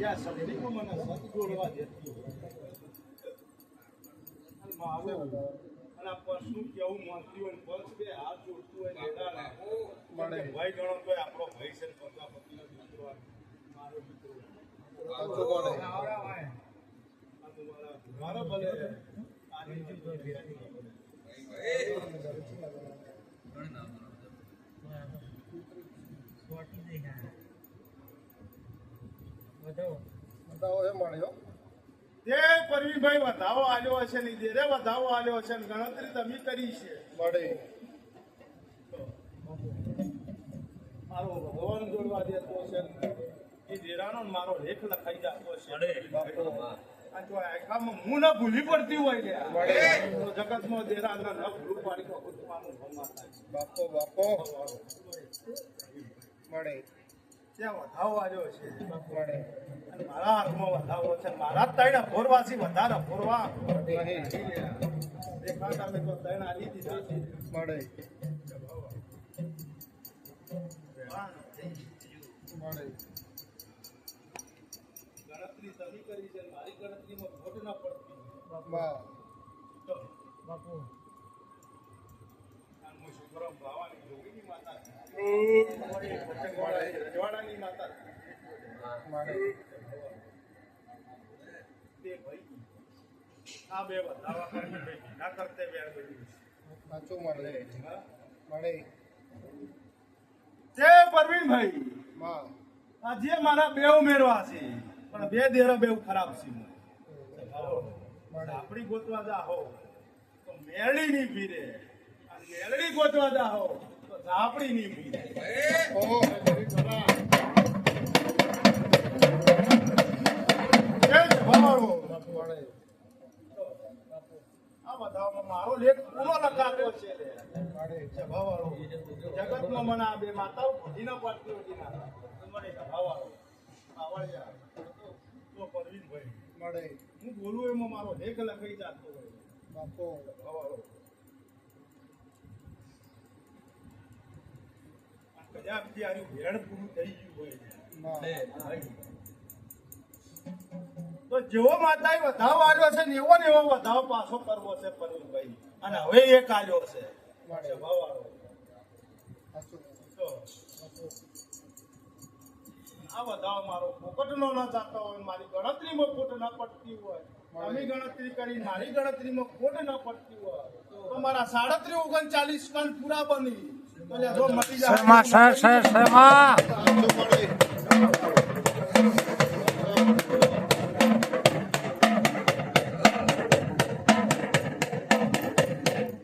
ત્યાં સબ્જીમાં મને સત કેવું માનતી હોય પર્સ બે હાથ જોડતું હોય ને એના મળે. ભાઈ ગણો તો આપણો ભાઈ છે ને પ્રજાપતિનો દીકરો મારો તો મારા ભલે આ બતાવો. એ મળે તે પરવીનભાઈ વધાવો આલ્યો હશે ને દેરે વધાવો આલ્યો હશે ને ગણતરી તમે કરી છે. મળે. મારો ભગવાન જોડવા દેતો હશે એ દેરાનો મારો લેખ લખાઈ જતો આખામાં હું ના ભૂલી પડતી હોય ને. તો જગતમાં દેરાના ન ભૂલું પાડી તો બાપો બાપો. મળે. ત્યાં વધાવો આલ્યો છે. મારા હાથમાં વધાવો છે. મારા ત્રણ અભોરવાસી વધારે અભોરવા નહીં દેખાતા મેં તો ત્રણ આલી દીધા છે. મળે. ગણતરી તમે કરી છે. મારી ગણતરીમાં ખોટ ના પડતી. બા તો આ હું શુભરામ ભાવાની જોગીની માતા છું. પતંગવાળા રજવાડાની માતા છું. મળે તે ભાઈ આ મારા બે ઉમેરવા છે, પણ બે દેરા બે ખરાબ છે. આપણી ગોતવા જા હો તો મેળડી ની અને મેરડી ગોતવા જા હો તો ઝાપડી ની ભીરે ઓ એ જ ભવાડો. મળે આ બધામાં મારો લેખ પૂરો લખાતો છે. જગતમાં મને આ બે માતાઓ ભૂલી ના પાડતી હતી તો મને છે આવડ્યા. તો પરવીનભાઈ મળે હું બોલું એમાં મારો લેખ લખાઈ જતો હોય બાપો ભવાડો. આનું વેણ પૂરું થઈ ગયું હોય. તો જેવો માતાએ વધાવ આવ્યો છે ને એવો ને એવો વધાવ પાછો કરવો છે પરમભાઈ અને હવે એક આવ્યો છે. આ વધાવો મારો ફોકટનો ન જાતો હોય મારી ગણતરીમાં ખોટ ન પડતી હોય. તમે ગણતરી કરી મારી ગણતરીમાં ખોટ ન પડતી હોય. તો મારા સાડત્રીસ ઓગણચાલીસ કણ પૂરા બની. Sharma sir sir Sharma.